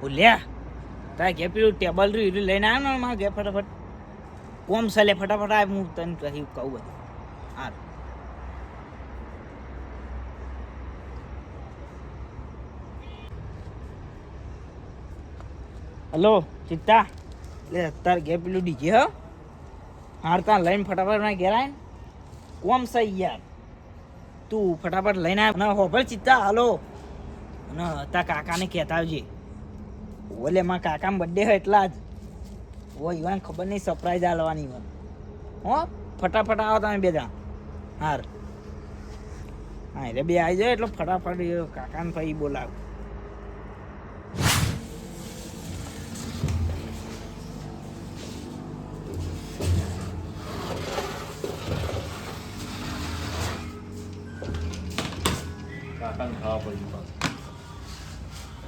ભૂલ્યા તારે ઘેર પેલું ટેબલ રહ્યું એટલું લઈને આવ્યો ને મારા ઘેર ફટાફટ. કોમ સલે ફટાફટ આવે, હું તને કહી કહું બધું. હા હલો, ચિત્તા. એટલે અત્યારે ઘેર પેલું ડીજે હ. હાર તા લઈને ફટાફટ મને ઘેર આય કોમ સહી યાર. તું ફટાફટ લઈને આવ. ના હોભળ ચિત્તા, હાલો. અને તા કાકાને કહેતા આવજે. ઓલે માં કાકા બર્થડે હોય એટલા જ. ઓ ઈવાન ખબર નહીં સરપ્રાઈઝ આલવાની ઈવન. હો, ફટાફટ આવો તમે બે જણા. હાર. હા, એટલે બે આવી જાય એટલે ફટાફટ કાકાને ભાઈ બોલાવ.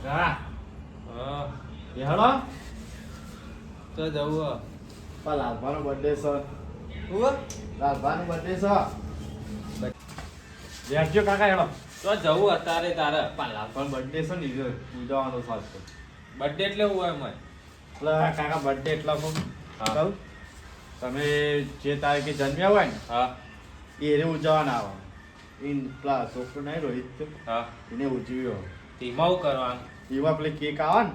કાકાને. હા. હા તો જવું પણ લાલભાનો બર્થડે છે. લાલભાનો બર્થડે છે. બેસજો કાકા હેડો. તો જવું અત્યારે તારે. પણ લાલભાનો બર્થડે છે ને ઉજવવાનો સાથ છે બર્થડે એટલે હું હોય. મય એટલે કાકા બર્થડે એટલા હું. હા. કહું તમે જે તારીખે જન્મ્યા હોય ને હા. એ રે ઉજવવાના આવો. ઇન પ્લા છોકરો નહીં રોહિત. હા. એને ઉજવ્યો. તેમાં કરવાનું? એવા પેલી કેક આવે ને?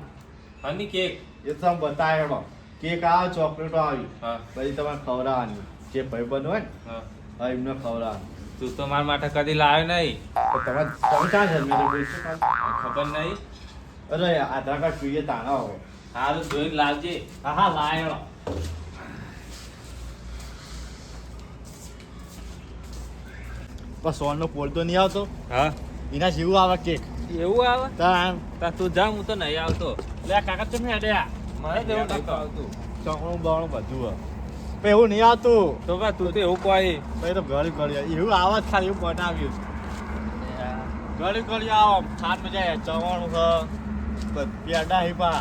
હની કેક? એ તો તમે બતાવે હેડો કેક આવે ચોકલેટો આવી. હા. પછી તમારે ખવડાવવાની. જે ભાઈબંધ હોય ને હા. એમને ખવડાવવાની. તું તો મારા માટે કદી લાવ્યો નહીં. તમે ક્યાં ખબર નહીં. અરે આધાર કાર્ડ જોઈએ તાણા હોય સારું જોઈને લાવજે. હા હા લાયો પણ સોનનો પોલ તો નહીં આવતો? હા. એના જેવું આવે કેક. એવું આવે? તાણ તા તું જા હું તો નહીં આવતો. લે કાકા તમે હેડ્યા મારે તો એવું આવતું. ચોકણું બાવણું બધું પણ એવું નહીં આવતું. તો કા તું તો એવું કોઈ ભાઈ તો ઘડી ઘડી એવું આવે જ ખાલી એવું બનાવ્યું ઘડી ઘડી આવો સાત મજા આવે ચવાણું છે પેડા હિપા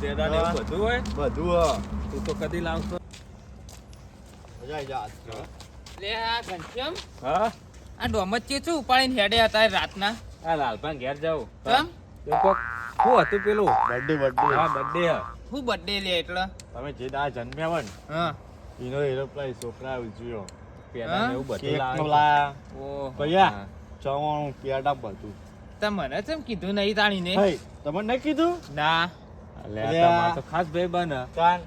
તેડા ને બધું હોય? બધું હોય. તું તો કદી લાવતો. મજા આવી જાય લે આ ઘનશ્યામ. હા? આ ડોમચ્ચી શું ઉપાડીને હેડે હતા રાતના? આ લાલભાઈ ઘેર જાવ કેમ કોક હું હતું પેલું? બર્થડે બર્થડે હા બર્થડે હા. હું બર્થડે લે એટલે? તમે જે દા જન્મ્યા હોય ને હા. એનો એરોપ્લેન પેલા છોકરા ઉજવ્યો. પેલા ને એવું બધું કેક લાયા. ઓ ભૈયા ચવાણું પેડા બધું. તમને તેમ કીધું નહીં તાણીને. તમને નહીં કીધું? ના. આ આ- ખાસ ભાઈ બને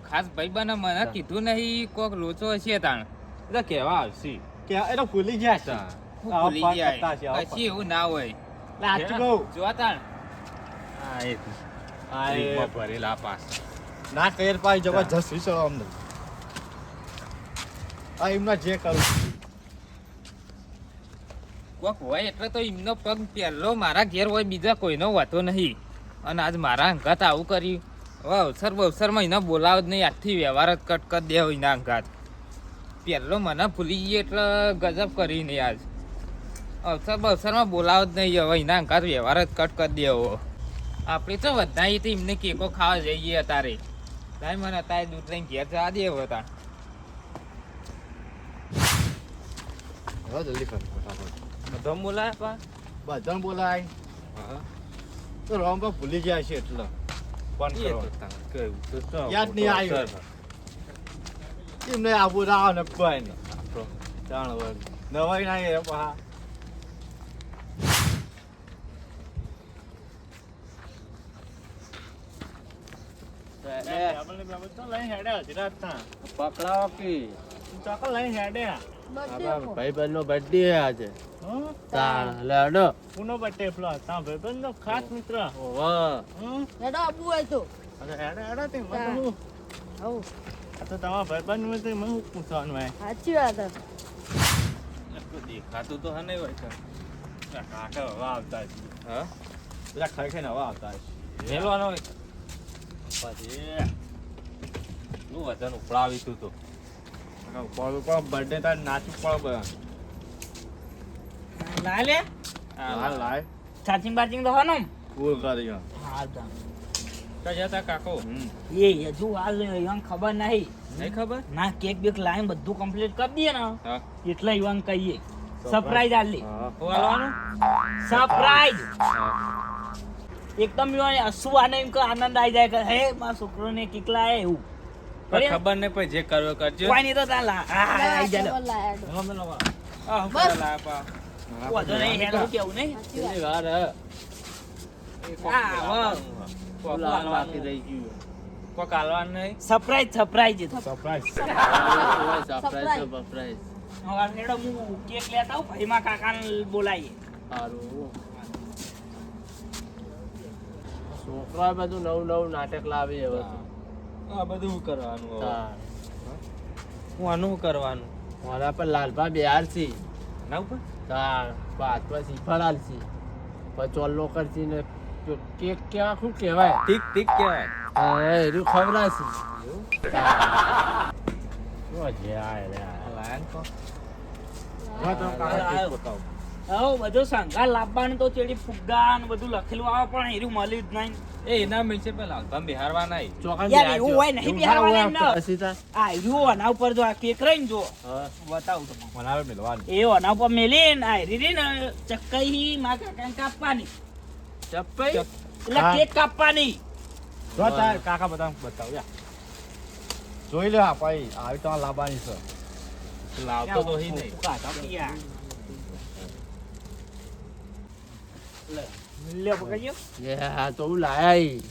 ખાસ ભાઈ બને મને કીધું નહીં કોક લોચો હશે તાણ. એટલે કેવા આવશે? કે એ તો ભૂલી ગયા છે. ભૂલી જાય. પછી એવું ના હોય. લાચગો કહું હા એ આ એ ભરેલા પાસ ના કેર પાઈ જબરજસ્ત વિચારો અમને આ એમના જે કરું કોક હોય એટલે તો એમનો પગ પહેલો મારા ઘેર હોય બીજા કોઈનો વાતો નહીં. અને આજ મારા અંગાત આવું કર્યું. હવે અવસર બવસરમાં એના બોલાવ જ નહીં આજથી વ્યવહાર જ કટ કરી દેવો એના અંગાત પહેલો મને ભૂલી ગઈ એટલે ગજબ કરી નહીં આજ. અવસર બવસરમાં બોલાવો જ નહીં હવે એના અંકાર વ્યવહાર જ કટ કરી દેવો આપણે તો બધા તો એમને કેકો ખાવા જઈએ અત્યારે ભાઈ મને અત્યારે દૂધ લઈને ઘેર જવા દે હવે તાર. હવે જલ્દી કર બધા બોલાય પા. બધા બોલાય. તો રોમબા ભૂલી ગયા છે એટલે. પણ યાદ નહીં આવ્યું. એમને આબુ રાવ ને કોઈ નહીં. વળી નવાઈ ના એ પકડાવો કી ભાઈ બહેન નો બર્થડે આજે. તાણ લેડો પુનો બર્થડે પ્લસ તા ભાઈ બહેન નો ખાસ મિત્ર. ઓવા હેડો આબુ હોય તો. અરે હેડો હેડો તે મત હું. આવું. આ તો તમારા ભાઈબંધનું તે મને પૂછવાનું સાચી વાત હે. દેખાતું તો હને હોય છે કાકા હવા આવતા છે હા? બધા ખાઈ ખાઈને હવા આવતા છે મેલવાનો હોય. પછી નું વજન ઉપડાવી તું તો ઉપર ઉપર બર્થડે તાર નાચું પડે બધા લાલે? હાલ લાય ચાચિંગ બાચિંગ તો હોનો? ફૂલ કરી હા તો. તો જતા કાકો એ હજુ હાલ ખબર નહીં નહીં ખબર ના કેક બેક લાઈન બધું કમ્પ્લીટ કરી દઈએ ને. એટલે ઈવન કહીએ સરપ્રાઈઝ આલી સરપ્રાઈઝ એકદમ હસવું આને એમ કે આનંદ આવી જાય કે હે મારા છોકરોને કીકલા હે એવું. ખબર ને પછી જે કરવો કરજો. કોઈ નહીં તો તાર લા જાય બસ. પા. વાંધો નહીં કેવું નહીં? વાર. રહી ગયું કોક નહીં. સરપ્રાઈઝ સરપ્રાઈઝ હતો સરપ્રાઈઝ સરપ્રાઈઝ હવે હેડો હું કેક લેતા આવું ભાઈમાં કાકાને બોલાવીએ. સારું છોકરા બધું નવું નવું નાટક લાવી હવે. આ બધું કરવાનું? હું. આનું કરવાનું? મારા પર લાલભા બિહાર છે. ના ઉપર? તાર હાથમાં શ્રીફળ આલસી પછી ચોલ્લો કરશી ને કેક કેવા શું કહેવાય? ઠીક ઠીક કહેવાય. હા એનું ખવડાવશે લાયા ને કોક. હા, તો બતાવો. હવે બધું સંઘા લાવવાનું તો ચેડી ફુગ્ગા ને બધું લખેલું આવે પણ એરું મળ્યું જ નહીં. એ એના મિલશે પેલા તમે બિહારવા નહીં. ચોકન યાર, એવું હોય નહીં એવું બિહારવાના ના. આ એરું આના ઉપર જો આ કેક રહીને જો. બતાવું તમને. મનાવે મિલવાનું. એ આના ઉપર મેલીને આ એરી રી ને ચક્કઈ માં કાકા કાપવાની. ચપ્પઈ એટલે કેક કાપવાની. જો તાર કાકા બધા બતાવ યા. જોઈ લે ભાઈ આવી તો લાવવાની છે. લાવતો તો હી નહીં. યાર. લે, લે. પકડજો. તો હું લાયા ઈ.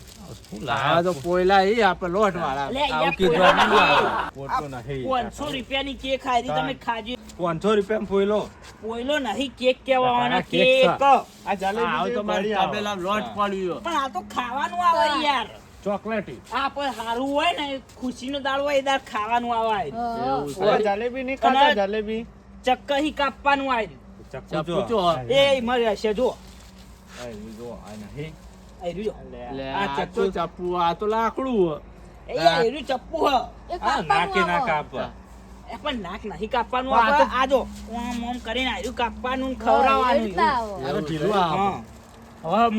લાયા તો પોયલા ઈ આપણે લોટ વાળા. આવું કીધું કોઈનો આનું નહીં. પોતો નહીં. પાંચસો રૂપિયાની કેક ખાધી તમે ખાજો. પાંચસો રૂપિયા ફોઈલો પોયલો નહીં કેક કહેવાનો કેક કેક. છે. આ તો મારી તબેલા લોટ પડ્યો પણ આ તો ખાવાનું આવે યાર. ચોકલેટી. આ પણ સારું હોય ને ખુશીનો દાળ હોય એ દાળ ખાવાનું આવે. જલેબી નહીં ખાતા જલેબી. ચક્કર કાપવાનું આવે. એ મરે છે જો પણ નાક નહીં કાપવાનું આ આપણે. તો- આ જો ઓમ ઓમ કરીને આ કાપવાનું ને ખવડાવવાનું હા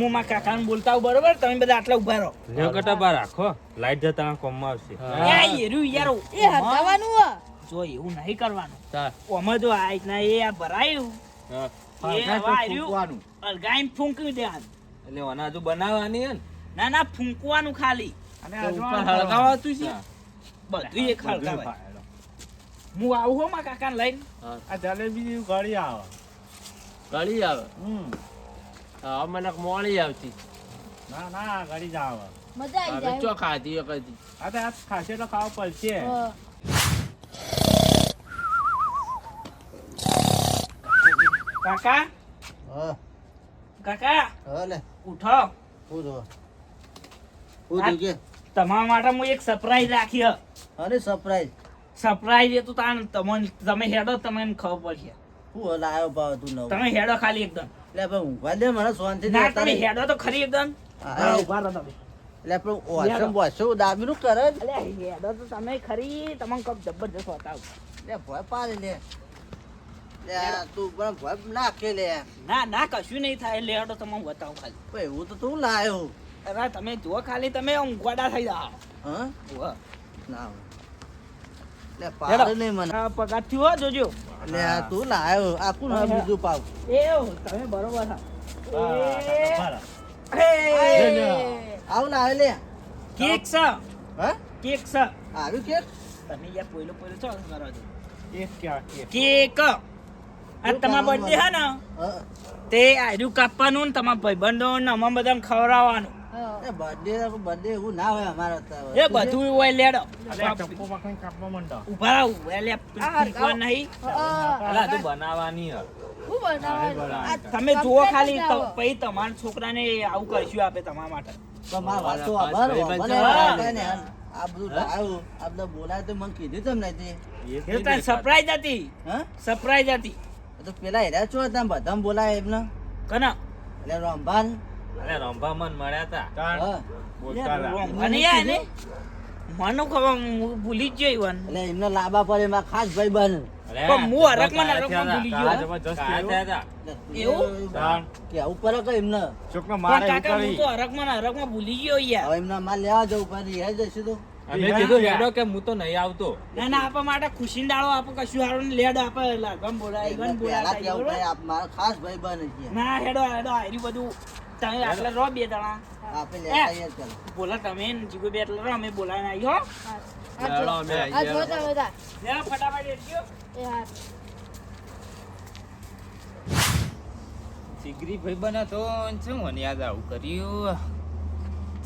બોલતા બરોબર તમે બધા આટલા ઊભા રહો લ્યો કટા રાખો લાઈટ જતા કોમમાં આવશે હા. એ એ યાર એ હટાવવાનું જો એવું નહીં કરવાનું. ઓમાં જો આ રીતના એ આ ભરાયું ફૂંકી એટલે બનાવવાની હે ના? ના ફૂંકવાનું ખાલી. તો હળગાવાતું છે? બધું એક હળગાવાય. હું આવું હો મારા કાકા લઈને? આ જલેબી ગળી આવે. ગળી આવે? હા મને મોળી આવતી. ના ના ઘડી જ આવે. મજા આવી જાય. ચો ખાધી કદી આ તો ખાશે તો ખાવ પડશે. કાકા? હા. કાકા? હા ઉઠો. ઉઠો તો કે તમારા માટે હું એક સરપ્રાઈઝ રાખી અરે સરપ્રાઈઝ સરપ્રાઈઝ એ તો તાન તમને તમે હેડો તમને ખબર પડશે. હું લાયો ભાવ તું નવ. તમે હેડો ખાલી એકદમ. એટલે પણ ઊંઘવા દે મને શાંતિ ના તમે હેડો તો ખરી એકદમ. હા, ઊભા રહો તમે. પણ દાબીનું કરે. જ. હેડો તો તમે ખરી તમને કપ જબરજસ્ત હોતા લે ભય પાડી લે. તું પણ ભય નાખે લે. ના ના કશું નહીં થાય. એટલે હેડો તમને બતાવું ખાલી. ભાઈ હું તો તું લાયો. અરે તમે જુઓ ખાલી તમે આમ ગોડા થઈ જાઓ. હા. ના. લે પાડે નહીં મને. આ પગાર થયો હો જોજો. લે તું લાયો. આ કોણ હવે બીજું પાવ? એ તમે બરોબર હા. આવું લાવે લે. કેક છે. હા? કેક છે. આવ્યું કેક? તમે યાર પોઈલો પોઈલો છો કરો કેક કેક? કેક. આ તમારા બર્થડે હે ને? તે આયરું કાપવાનું ને તમારા ભાઈબંધો ને અમારે બધાને ખવડાવવાનું. બર્થડે બર્થડે એવું ના હોય અમારા એ બધું હોય લેડો. અલે આ ચપ્પુ પકડીને કાપવા માંડો. ઊભા રહો એટલે ફૂંકવા નહીં. અલા હજુ બનાવવાની હે. શું બનાવવાનું? આ તમે જુઓ ખાલી પછી તમારા છોકરાને આવું કરશું આપે તમારા માટે. તો મારા વાત તો પાંચ અભર, ભાઈ અભર બંધ એવા છે. કાંઈ નહીં. આ બધું લાવ્યું, આ બધું બોલાય તો મને કીધું તમને તે. સરપ્રાઈઝ હતી. હા? સરપ્રાઈઝ હતી. તો પેલા હેર્યા છો તમે બધા બોલાય એમને. કના? એટલે રંભાન. અરે રંભા મન મળ્યા તા હા. બોલતા અને મને ખબર હું ભૂલી જ જઈ વન એટલે એમને લાંબા પર એમાં ખાસ ભાઈ બન. પણ ભૂલી ગયો. એમને? માલ લેવા જવું પડે એ જશે તો. અમે કીધું હેડો કે હું તો નહીં આવતો. ના ના આપવા માટે ખુશી ડાળો આપો કશું હારો ને લેડ આપે લાગમ બોલાય ગન બોલાય આપ મારો ખાસ ભાઈ બન છે. ના હેડો હેડો આયરી બધું. તમે આટલા રો બે દાડા આપે લે આવીએ ચાલો. બોલા તમે ને જીગુ બે એટલે રહો અમે બોલાય ના હો. ચાલો, અમે આ જો જોતા બધા. લે ફટાફટ એડજો એ હા. સિગરી ભાઈ બના તો શું મને યાદ આવું કર્યું.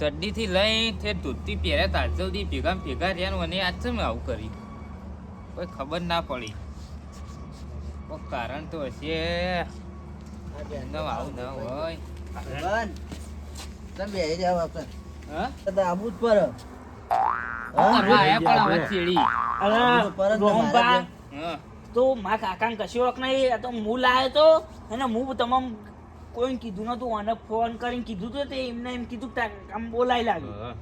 ચડ્ડી થી લઈ તે ધોતી પહેરે તાર જલ્દી ભેગા ભેગા રહ્યા મને આજ છે મેં આવું કરી. કોઈ ખબર ના પડી. કોઈ કારણ તો હશે. ન આવું ન હોય. તમે રહ્યા. હા? તો આબુ જ આબુ તો મારા કાકાને કશો વખ નહીં તો હું લાયો તો અને હું તમામ કોઈને કીધું નતું અને ફોન કરીને કીધું તો તે એમને એમ કીધું કે આમ બોલાઈ લાગ્યું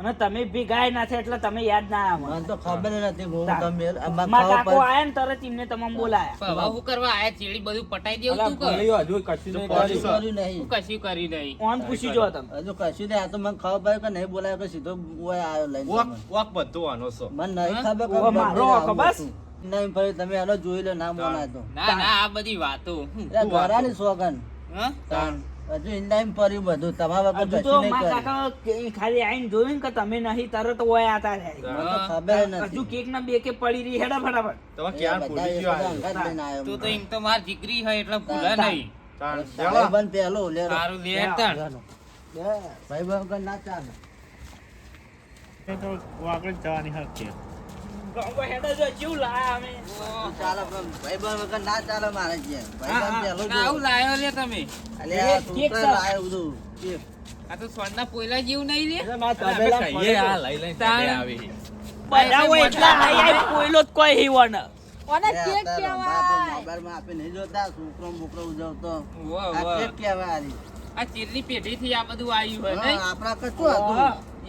અને તમે ભેગા ના થયા એટલે તમે યાદ ના મને આવ્યા તો ખબર નથી હું તમે આમાં મારા ખબર કાકો આયા ને તરત એમને તમામ બોલાયા. હું કરવા આયા? ચેડી બધું પટાઈ દેવું તું કર હજુ કશું નહીં કશું કર્યું. નહીં. કશું કરી નહીં. ઓન પૂછી જો તમે. હજુ કશું નહીં આ તો મને ખબર પડે કે નહીં બોલાય કે સીધો ઓય આવ્યો લઈને વોક વોક બધું આનો છો. મને નહીં ખબર કે મારો બસ? નહીં ભાઈ તમે હાલો જોઈ લો ના બોલાય તો. ના ના આ બધી વાતો. ઘરાની સોગન. હજુ ઇન્ડાઈમ પડ્યું બધું. તમારા વગર હજુ તો કશું નહીં ખાલી આઈને જોયું કે તમે નહીં તરત ઓય આતા ખબર નથી. હજુ કેક ના બે કે પડી રહી હેડા ફટાફટ. તમે ક્યાં ભૂલી ગયો તું તો એમ તો માર દીકરી હોય એટલે ભૂલા નહીં. ચાલો. બન પેલો લે સારું લે તાણ. ભાઈ વગર ના ચાલે. તો વાગડ જવાની હક છે ગોંગો હેડા જો જેવું લાયા અમે. ચાલે પણ ભાઈબંધ વગર ના ચાલે મારે ત્યાં. હા, ભાઈબંધ હા. પહેલો આવું લાયો લે તમે. અલ્યા, તું તો સાથ. લાયો બધું. આ તો સોનના પોયલા જેવું નહીં લે? તબેલા તાણ. બધા હોય એટલા આઈ આઈ કોઈલો જ કોઈ હીવન. ઓને કેક કહેવાય. મોબાઈલમાં આપી નહીં જોતા છોકરો બોકરો ઉજવતો. આ કેક કહેવાય આરી. આ ચીરની પેઢીથી આ બધું આવ્યું હોય નહીં? આપણા કશું હતું.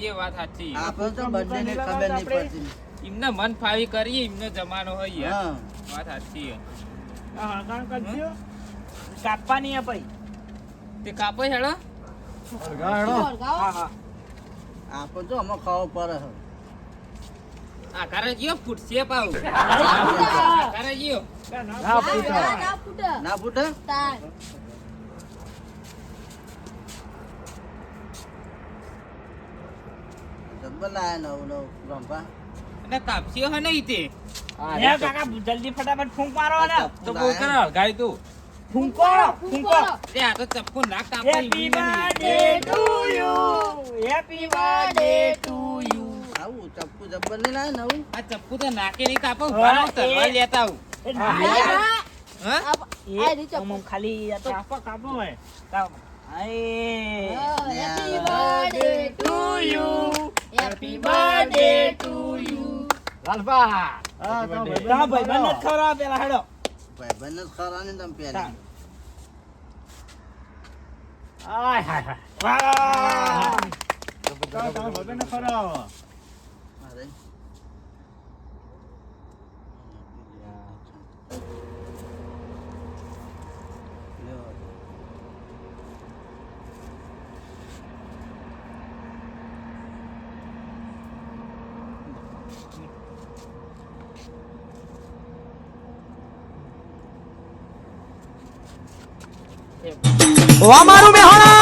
એ વાત સાચી. આપણે તો બંનેને ખબર નહીં પડતી. એમને મન ફાવી કરીએ એમનો જમાનો હોય હા. વાત સાચી કાપવાની હે ભાઈ. તે કાપો હેડો. આપો જો આમાં ખાવો પડે છે. આ કરે ગયો ફૂટશે પાવ ના, કરે ગયો. ના ફૂટે. ના ફૂટે. જબ્બર લાયા નવું નવું રંભા. અને કાપશે હે નહીં તે. લે કાકા જલ્દી ફટાફટ ફૂંક મારો ને તો બહુ તું. ફૂંકો ફૂંકો. એ આ તો ચપ્પુ ના કાપે happy birthday to you happy birthday to you આવું ચપ્પુ જબ્બર નહીં લાયા નવું? આ ચપ્પુ તો નાકે નહીં કાપો હા, ઊભા રહો, એ- તરવાઈ લેતા આવું. ના, ના. હા. આ- ખાલી આ તો કાપો કાપો. આય. હા તો ભાઈબંધને જ ખવડાવો પેલા હેડો ભાઈબંધને જ ખરા ને તમે પેલા. આય હાય હાય વાહ. ભગવાનને ખવડાવો. અમારું મેહોણા